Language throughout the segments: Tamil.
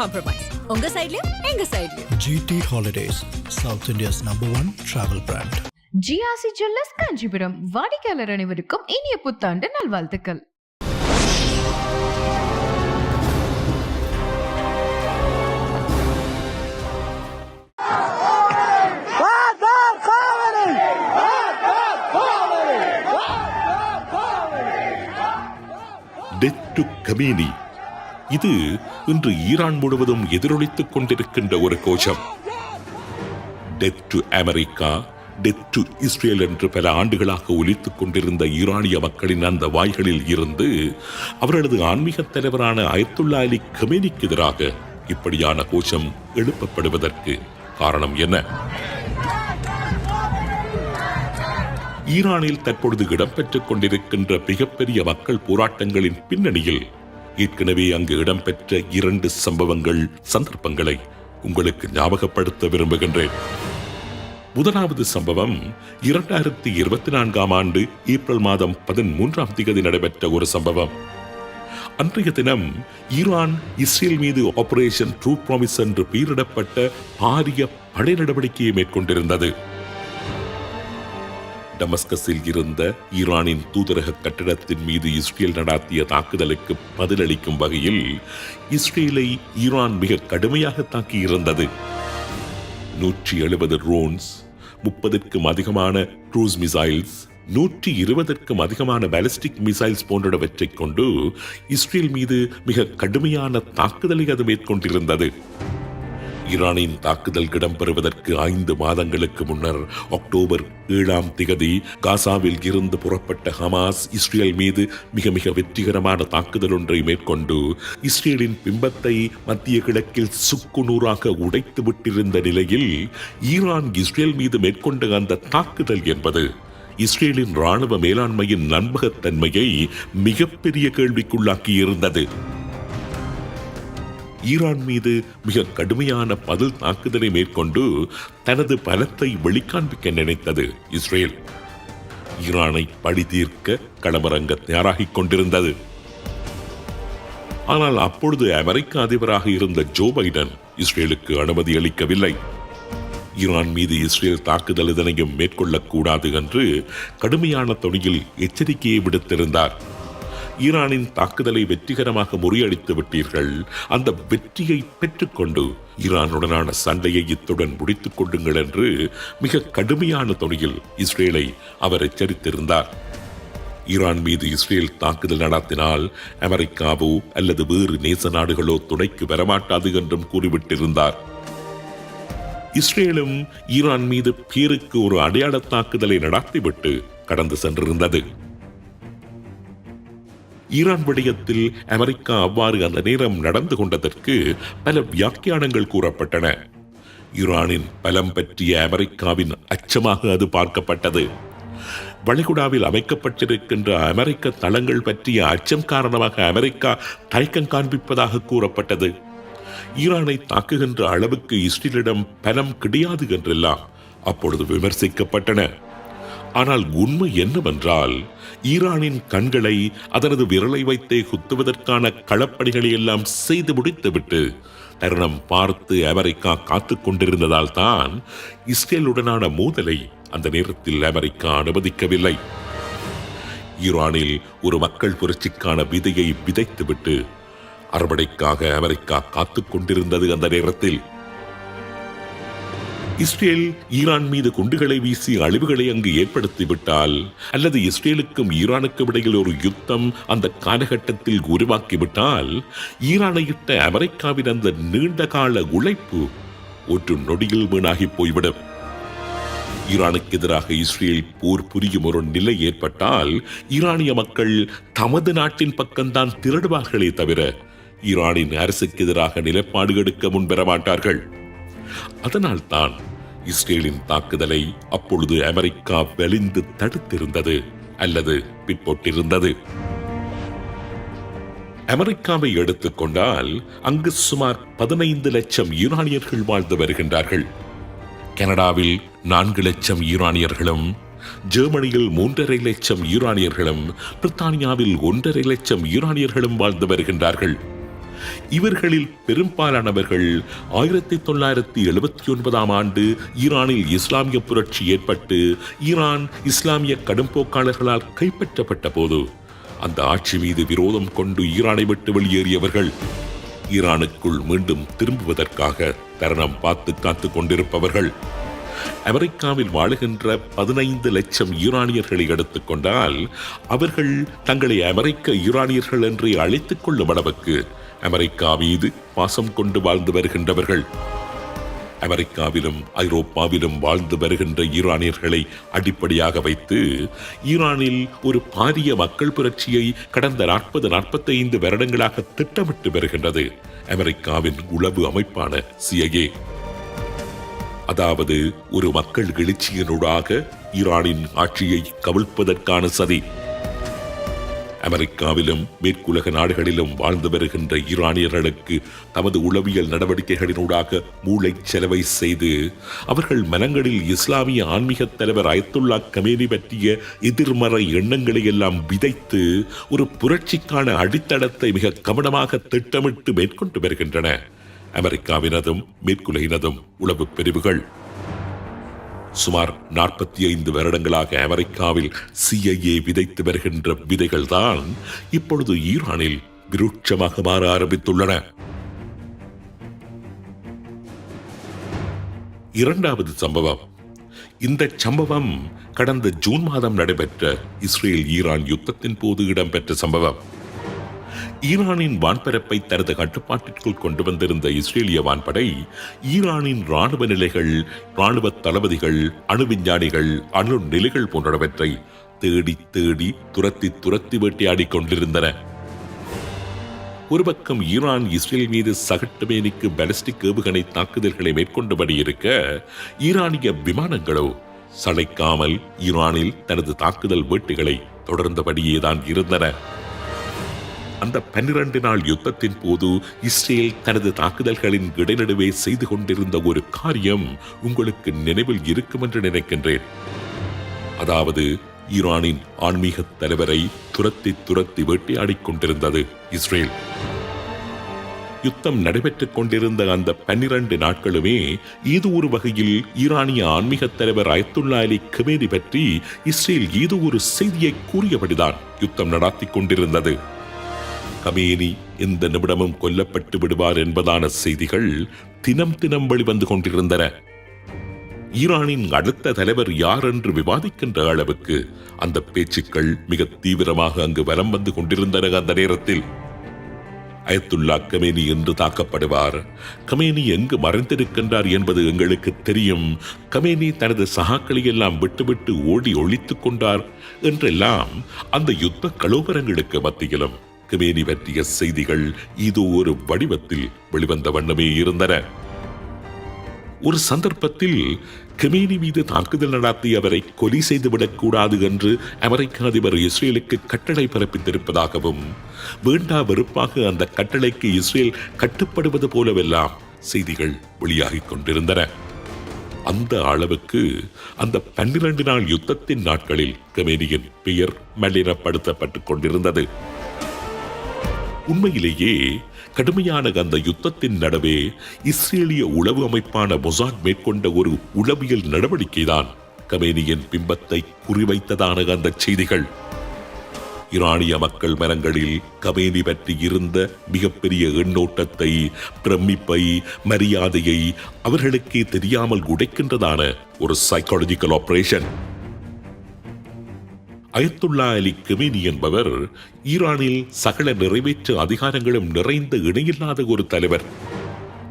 காம்ப்ரமைஸ் உங்க சைடுலயும் எங்க சைடுலயும் GT Holidays, South India's number one travel brand. GRC jewellers Kanchipuram வாடிக்கையாளர் அனைவருக்கும் இனிய புத்தாண்டு நல்வாழ்த்துக்கள். டெத் டு கமீனி இது இன்று ஈரான் முழுவதும் எதிரொலித்துக் கொண்டிருக்கின்ற ஒரு கோஷம். Death to America death to Israel என்று பல ஆண்டுகளாக ஒலித்துக் கொண்டிருந்த ஈரானிய மக்களின் அந்த வாய்களில் இருந்து அவர்களது ஆன்மீக தலைவரான அயத்துல்லா அலி கமேனிக்கு எதிராக இப்படியான கோஷம் எழுப்பப்படுவதற்கு காரணம் என்ன? ஈரானில் தற்பொழுது இடம்பெற்றுக் கொண்டிருக்கின்ற மிகப்பெரிய மக்கள் போராட்டங்களின் பின்னணியில் ஏற்கனவே அங்கு இடம்பெற்ற இரண்டு சம்பவங்கள் சந்தர்ப்பங்களை உங்களுக்கு ஞாபகப்படுத்த விரும்புகின்றேன். முதலாவது சம்பவம் இரண்டாயிரத்தி இருபத்தி நான்காம் ஆண்டு ஏப்ரல் மாதம் பதிமூன்றாம் தேதி நடைபெற்ற ஒரு சம்பவம். அன்றைய தினம் ஈரான் இஸ்ரேல் மீது ஆபரேஷன் ட்ரூ ப்ராமிஸ் என்று பெயரிடப்பட்ட பாரிய படை நடவடிக்கையை மேற்கொண்டிருந்தது. டமஸ்கஸில் இருந்த ஈரானின் தூதரக கட்டிடத்தின் மீது இஸ்ரேல் நடாத்திய தாக்குதலுக்கு பதிலளிக்கும் வகையில் இஸ்ரேலை ஈரான் மிக கடுமையாக தாக்கியிருந்தது. நூற்றி எழுபது ட்ரோன்ஸ் முப்பதுக்கும் அதிகமான க்ரூஸ் மிசைல்ஸ் நூற்றி இருபதற்கும் அதிகமான பாலிஸ்டிக் மிசைல்ஸ் போன்றவற்றைக் கொண்டு இஸ்ரேல் மீது மிக கடுமையான தாக்குதலை அது மேற்கொண்டிருந்தது. ஈரானின் தாக்குதல் இடம்பெறுவதற்கு ஐந்து மாதங்களுக்கு முன்னர் அக்டோபர் ஏழாம் திகதி காசாவில் இருந்து புறப்பட்ட ஹமாஸ் இஸ்ரேல் மீது மிக மிக வெற்றிகரமான தாக்குதல் ஒன்றை மேற்கொண்டு இஸ்ரேலின் பிம்பத்தை மத்திய கிழக்கில் சுக்குநூறாக உடைத்து விட்டிருந்த நிலையில் ஈரான் இஸ்ரேல் மீது மேற்கொண்ட அந்த தாக்குதல் என்பது இஸ்ரேலின் ராணுவ மேலாண்மையின் நம்பகத்தன்மையை மிகப்பெரிய கேள்விக்குள்ளாக்கி இருந்தது ஈரான் மீது மிக கடுமையான பதில் தாக்குதலை மேற்கொண்டு தனது பலத்தை வெளிக்காண்பிக்க நினைத்தது இஸ்ரேல். ஈரானை பழி தீர்க்க களமரங்க தயாராகிக் கொண்டிருந்தது. ஆனால் அப்பொழுது அமெரிக்க அதிபராக இருந்த ஜோ பைடன் இஸ்ரேலுக்கு அனுமதி அளிக்கவில்லை. ஈரான் மீது இஸ்ரேல் தாக்குதல் இதனையும் மேற்கொள்ளக்கூடாது என்று கடுமையான தொனியில் எச்சரிக்கையை விடுத்திருந்தார். ஈரானின் தாக்குதலை வெற்றிகரமாக முறியடித்து விட்டீர்கள். அந்த வெற்றியை பெற்றுக்கொண்டு ஈரானுடனான சண்டையை இத்துடன் முடித்துக் கொள்ளுங்கள் என்று மிக கடுமையான தொனியில் இஸ்ரேலை அவர் எச்சரித்திருந்தார். ஈரான் மீது இஸ்ரேல் தாக்குதல் நடத்தினால் அமெரிக்காவோ அல்லது வேறு நேச நாடுகளோ துணைக்கு வரமாட்டாது என்றும் கூறிவிட்டிருந்தார். இஸ்ரேலும் ஈரான் மீது பேருக்கு ஒரு அடையாள தாக்குதலை நடத்திவிட்டு கடந்து சென்றிருந்தது. ஈரான் விடயத்தில் அமெரிக்கா அவ்வாறு அந்த நேரம் நடந்து கொண்டதற்கு பல வியாக்கியானங்கள் கூறப்பட்டன. ஈரானின் பலம் பற்றிய அமெரிக்காவின் அச்சமாக அது பார்க்கப்பட்டது. வளைகுடாவில் அமைக்கப்பட்டிருக்கின்ற அமெரிக்க தளங்கள் பற்றிய அச்சம் காரணமாக அமெரிக்கா தயக்கம் காண்பிப்பதாக கூறப்பட்டது. ஈரானை தாக்குகின்ற அளவுக்கு இஸ்ரேலிடம் பலம் கிடையாது என்றெல்லாம் அப்பொழுது விமர்சிக்கப்பட்டன. ஆனால் உண்மை என்னவென்றால் ஈரானின் கண்களை அதனது விரலை வைத்தே குத்துவதற்கான களப்பணிகளை எல்லாம் செய்து முடித்துவிட்டு தருணம் பார்த்து அமெரிக்கா காத்து கொண்டிருந்ததால் தான் இஸ்ரேலுடனான மோதலை அந்த நேரத்தில் அமெரிக்கா அனுமதிக்கவில்லை. ஈரானில் ஒரு மக்கள் புரட்சிக்கான விதையை விதைத்துவிட்டு அறுவடைக்காக அமெரிக்கா காத்து கொண்டிருந்தது அந்த நேரத்தில். இஸ்ரேல் ஈரான் மீது குண்டுகளை வீசி அழிவுகளை அங்கு ஏற்படுத்திவிட்டால் அல்லது இஸ்ரேலுக்கும் ஈரானுக்கும் இடையில் ஒரு யுத்தம் அந்த காலகட்டத்தில் உருவாக்கிவிட்டால் ஈரானை இட்ட அமெரிக்காவின் அந்த நீண்ட கால உழைப்பு ஒரு நொடியில் வீணாகி போய்விடும். ஈரானுக்கு எதிராக இஸ்ரேல் போர் புரியும் ஒரு நிலை ஏற்பட்டால் ஈரானிய மக்கள் தமது நாட்டின் பக்கம்தான் திரடுவார்களே தவிர ஈரானின் அரசுக்கு எதிராக நிலைப்பாடு எடுக்க முன்வர மாட்டார்கள் அதனால்தான் இஸ்ரேலின் தாக்குதலை அப்பொழுது அமெரிக்கா வெளிந்து தடுத்திருந்தது அல்லது பிற்போட்டிருந்தது. அமெரிக்காவை எடுத்துக்கொண்டால் அங்கு சுமார் பதினைந்து லட்சம் ஈரானியர்கள் வாழ்ந்து வருகின்றார்கள். கனடாவில் நான்கு லட்சம் ஈரானியர்களும் ஜெர்மனியில் மூன்றரை லட்சம் ஈரானியர்களும் பிரித்தானியாவில் ஒன்றரை லட்சம் ஈரானியர்களும் வாழ்ந்து வருகின்றார்கள். இவர்களில் பெரும்பாலானவர்கள் ஆயிரத்தி தொள்ளாயிரத்தி எழுபத்தி ஒன்பதாம் ஆண்டு ஈரானில் இஸ்லாமிய புரட்சி ஏற்பட்டு ஈரான் இஸ்லாமிய கடும்போக்காளர்களால் கைப்பற்றப்பட்ட போது அந்த ஆட்சி மீது விரோதம் கொண்டு ஈரானை விட்டு வெளியேறியவர்கள் ஈரானுக்குள் மீண்டும் திரும்புவதற்காக தருணம் பார்த்து காத்துக் கொண்டிருப்பவர்கள். அமெரிக்காவில் வாழுகின்ற பதினைந்து லட்சம் ஈரானியர்களை எடுத்துக்கொண்டால் அவர்கள் தங்களை அமெரிக்க ஈரானியர்கள் என்று அழைத்துக் கொள்ளும் அளவுக்கு அமெரிக்கா மீது பாசம் கொண்டு வாழ்ந்து வருகின்றவர்கள். அமெரிக்காவிலும் ஐரோப்பாவிலும் வாழ்ந்து வருகின்ற ஈரானியர்களை அடிப்படையாக வைத்து ஈரானில் ஒரு பாரிய மக்கள் புரட்சியை கடந்த நாற்பது நாற்பத்தைந்து வருடங்களாக திட்டமிட்டு வருகின்றது அமெரிக்காவின் உளவு அமைப்பான சிஐஏ அதாவது ஒரு மக்கள் எழுச்சியினூடாக ஈரானின் ஆட்சியை கவிழ்ப்பதற்கான சதி. அமெரிக்காவிலும் மேற்குலக நாடுகளிலும் வாழ்ந்து வருகின்ற ஈரானியர்களுக்கு தமது உளவியல் நடவடிக்கைகளினூடாக மூளை செலவை செய்து அவர்கள் மனங்களில் இஸ்லாமிய ஆன்மீக தலைவர் அயத்துல்லா கமேனி பற்றிய எதிர்மறை எண்ணங்களை எல்லாம் விதைத்து ஒரு புரட்சிக்கான அடித்தளத்தை மிக கவனமாக திட்டமிட்டு மேற்கொண்டு வருகின்றன. அமெரிக்காவினதும் மேற்குலகினதும் உளவு பிரிவுகள் சுமார் நாற்பத்தி ஐந்து வருடங்களாக அமெரிக்காவில் சிஐஏ விதைத்து வருகின்ற விதைகள் தான் இப்பொழுது ஈரானில் விருட்சமாக மாற ஆரம்பித்துள்ளன. இரண்டாவது சம்பவம். இந்த சம்பவம் கடந்த ஜூன் மாதம் நடைபெற்ற இஸ்ரேல் ஈரான் யுத்தத்தின் போது இடம்பெற்ற சம்பவம். ஈரானின் வான்பரப்பை தனது கட்டுப்பாட்டிற்குள் கொண்டு வந்திருந்த இஸ்ரேலிய வான்படை ஈரானின் ராணுவ நிலைகள் ராணுவ தளபதிகள் அணு விஞ்ஞானிகள் அணு நிலைகள் போன்றவற்றை தேடி தேடி துரத்தி துரத்தி வேட்டையாடிக் கொண்டிருந்தன. ஒரு பக்கம் ஈரான் இஸ்ரேல் மீது சகட்டுமேனிக்கு பாலிஸ்டிக் ஏவுகணை தாக்குதல்களை மேற்கொண்டபடி இருக்க ஈரானிய விமானங்களோ சளைக்காமல் ஈரானில் தனது தாக்குதல் வேட்டுகளை தொடர்ந்தபடியேதான் இருந்தன. அந்த பன்னிரண்டு நாள் யுத்தத்தின் போது இஸ்ரேல் தனது தாக்குதல்களின் இடைநடுவே செய்து கொண்டிருந்த ஒரு காரியம் உங்களுக்கு நினைவில் இருக்கும் என்று நினைக்கின்றேன். அதாவது ஈரானின் ஆன்மீக தலைவரை துரத்தி துரத்தி வேட்டையாடிக் கொண்டிருந்தது இஸ்ரேல். யுத்தம் நடைபெற்றுக் கொண்டிருந்த அந்த பன்னிரண்டு நாட்களுமே ஏதோ ஒரு வகையில் ஈரானிய ஆன்மீக தலைவர் அயத்துல்லா அலி கமேனி பற்றி இஸ்ரேல் ஏதோ ஒரு செய்தியை கூறியபடிதான் யுத்தம் நடாத்திக் கொண்டிருந்தது. கமேனி இந்த நிமிடமும் கொல்லப்பட்டு விடுவார் என்பதான செய்திகள் தினம் தினம் வெளிவந்து கொண்டிருந்தன. ஈரானின் அடுத்த தலைவர் யார் என்று விவாதிக்கின்ற அளவுக்கு அந்த பேச்சுக்கள் மிக தீவிரமாக அங்கு வலம் வந்து கொண்டிருந்தன அந்த நேரத்தில். அயத்துல்லா கமேனி என்று தாக்கப்படுவார். கமேனி எங்கு மறைந்திருக்கின்றார் என்பது எங்களுக்கு தெரியும். கமேனி தனது சகாக்களை எல்லாம் விட்டுவிட்டு ஓடி ஒழித்துக் கொண்டார் என்றெல்லாம் அந்த யுத்த கலோபரங்களுக்கு மத்தியிலும் கமேனி பற்றிய செய்திகள் இது ஒரு வடிவத்தில் வெளிவந்த வண்ணமே இருந்தன. ஒரு சந்தர்ப்பத்தில் கமேனி மீது தாக்குதல் நடத்தி அவரை கொலை செய்துவிடக் கூடாது என்று அமெரிக்க அதிபர் இஸ்ரேலுக்கு கட்டளை பிறப்பித்திருப்பதாகவும் வேண்டா வெறுப்பாக அந்த கட்டளைக்கு இஸ்ரேல் கட்டுப்படுவது போலவெல்லாம் செய்திகள் வெளியாகிக் கொண்டிருந்தன. அந்த அளவுக்கு அந்த பன்னிரண்டு நாள் யுத்தத்தின் நாட்களில் கமேனியின் பெயர் மலினப்படுத்தப்பட்டுக் கொண்டிருந்தது. உண்மையிலேயே கடுமையான அந்த யுத்தத்தின் நடுவே இஸ்ரேலிய உளவு அமைப்பான மொசாட் மேற்கொண்ட ஒரு உளவியல் நடவடிக்கைதான் கமேனியின் பிம்பத்தை குறிவைத்ததான அந்த செய்திகள். ஈரானிய மக்கள் மனங்களில் கமேனி பற்றி இருந்த மிகப்பெரிய எண்ணோட்டத்தை பிரமிப்பை மரியாதையை அவர்களுக்கே தெரியாமல் உடைக்கின்றதான ஒரு psychological operation Ayatollah Ali Khamenei என்பவர் ஈரானில் சகல நிறைவேற்று அதிகாரங்களும் நிறைந்த இணையில்லாத ஒரு தலைவர்.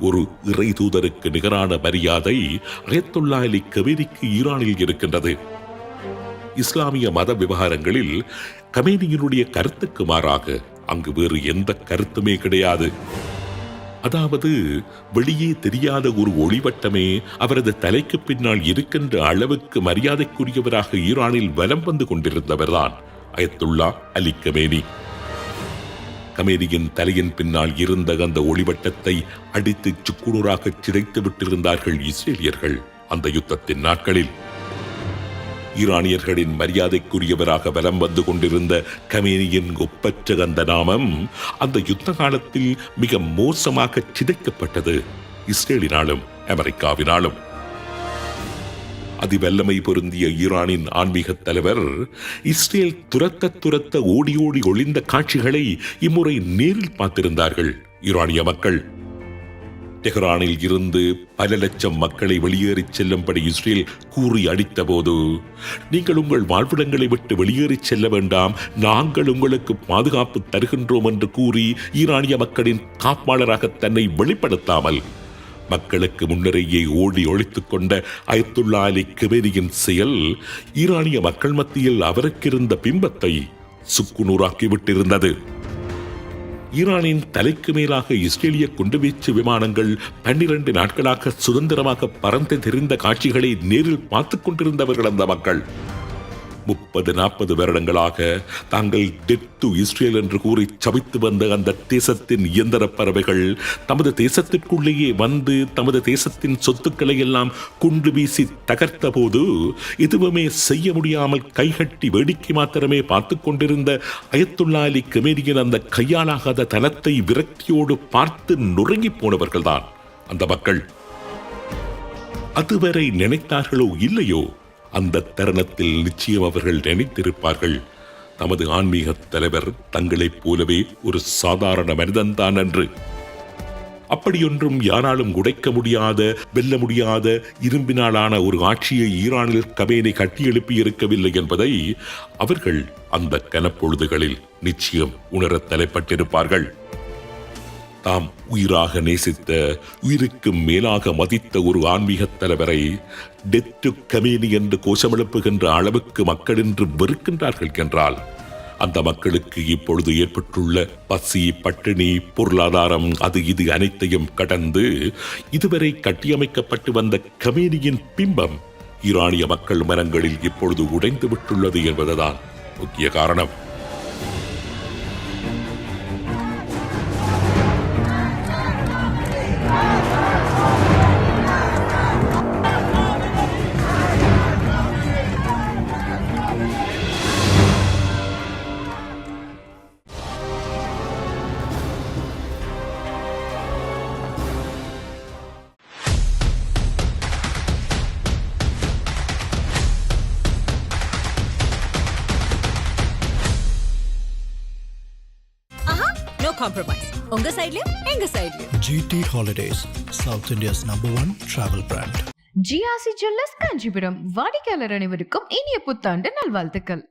ஒரு இறை தூதருக்கு நிகரான மரியாதை அயத்துல்லா அலி கெமினிக்கு ஈரானில் இருக்கின்றது. இஸ்லாமிய மத விவகாரங்களில் கமேனியினுடைய கருத்துக்கு மாறாக அங்கு வேறு எந்த கருத்துமே கிடையாது. அதாவது வெளியே தெரியாத ஒரு ஒளிவட்டமே அவரது தலைக்கு பின்னால் இருக்கின்ற அளவுக்கு மரியாதைக்குரியவராக ஈரானில் வலம் வந்து கொண்டிருந்தவர்தான். Ayatollah Ali Khamenei. கமேனியின் தலையின் பின்னால் இருந்த அந்த ஒளிவட்டத்தை அடித்து சுக்குநூறாக சிதைத்து விட்டிருந்தார்கள் இஸ்ரேலியர்கள். அந்த யுத்தத்தின் நாட்களில் ஈரானியர்களின் மரியாதைக்குரியவராக வலம் வந்து கொண்டிருந்த கமேனியின் ஒப்பற்ற அந்த நாமம் அந்த யுத்த காலத்தில் மிக மோசமாக சிதைக்கப்பட்டது இஸ்ரேலினாலும் அமெரிக்காவினாலும். அதிவல்லமை பொருந்திய ஈரானின் ஆன்மீக தலைவர் இஸ்ரேல் துரத்த துரத்த ஓடி ஓடி ஒளிந்த காட்சிகளை இம்முறை நேரில் பார்த்திருந்தார்கள் ஈரானிய மக்கள். டெஹ்ரானில் இருந்து பல லட்சம் மக்களை வெளியேறிச் செல்லும்படி இஸ்ரேல் கூறி அடித்தபோது நீங்கள் உங்கள் வாழ்விடங்களை விட்டு வெளியேறிச் செல்ல வேண்டாம். நாங்கள் உங்களுக்கு பாதுகாப்பு தருகின்றோம் என்று கூறி ஈரானிய மக்களின் காப்பாளராக தன்னை வெளிப்படுத்தாமல் மக்களுக்கு முன்னரேயே ஓடி ஒழித்துக் கொண்ட அயத்துல்லா அலி கெமேனியின் செயல் ஈரானிய மக்கள் மத்தியில் அவருக்கிருந்த பிம்பத்தை சுக்குநூறாக்கிவிட்டிருந்தது விட்டிருந்தது ஈரானின் தலைக்கு மேலாக இஸ்ரேலிய குண்டுவீச்சு விமானங்கள் பன்னிரண்டு நாட்களாக சுதந்திரமாக பறந்து தெரிந்த காட்சிகளை நேரில் பார்த்துக் கொண்டிருந்தவர்கள் அந்த மக்கள். முப்பது நாற்பது வருடங்களாக தாங்கள் டெட் டு இஸ்ரேல் என்று கூறி சபித்து வந்த அந்த தேசத்தின் இயந்திர பறவைகள் தமது தேசத்திற்குள்ளேயே வந்து தமது தேசத்தின் சொத்துக்களை எல்லாம் குண்டு வீசி தகர்த்த போது எதுவுமே செய்ய முடியாமல் கைகட்டி வேடிக்கை மாத்திரமே பார்த்து கொண்டிருந்த அயத்துள்ளாலி அலி அந்த கையாளாகாத தனத்தை விரக்தியோடு பார்த்து நொறுங்கி போனவர்கள்தான் அந்த மக்கள். அதுவரை நினைத்தார்களோ இல்லையோ? அந்த தருணத்தில் நிச்சயம் அவர்கள் நினைத்திருப்பார்கள். தமது ஆன்மீக தலைவர் தங்களைப் போலவே ஒரு சாதாரண மனிதன்தான் என்று அப்படியொன்றும் யாராலும் உடைக்க முடியாத வெல்ல முடியாத இரும்பினாலான ஒரு ஆட்சியை ஈரானில் கமேனை கட்டியெழுப்பி இருக்கவில்லை என்பதை அவர்கள் அந்த கனப்பொழுதுகளில் நிச்சயம் உணரத் தலைப்பட்டிருப்பார்கள். தாம் உயிராக நேசித்த உயிருக்கு மேலாக மதித்த ஒரு ஆன்மீக தலைவரை டெத்து கமேனி என்று கோஷமெழுப்புகின்ற அளவுக்கு மக்கள் என்று வெறுக்கின்றார்கள் என்றால் அந்த மக்களுக்கு இப்பொழுது ஏற்பட்டுள்ள பசி பட்டினி பொருளாதாரம் அது இது அனைத்தையும் கடந்து இதுவரை கட்டியமைக்கப்பட்டு வந்த கமேனியின் பிம்பம் ஈரானிய மக்கள் மனங்களில் இப்பொழுது உடைந்து விட்டுள்ளது என்பதுதான் முக்கிய காரணம். காம்ப்ரமைஸ் உங்க சைடுலயும் எங்க சைடுலயும் GT Holidays, South India's number one travel brand. GRC jewellers Kanchipuram. வாடிக்கையாளர் அனைவருக்கும் இனிய புத்தாண்டு நல்வாழ்த்துக்கள்.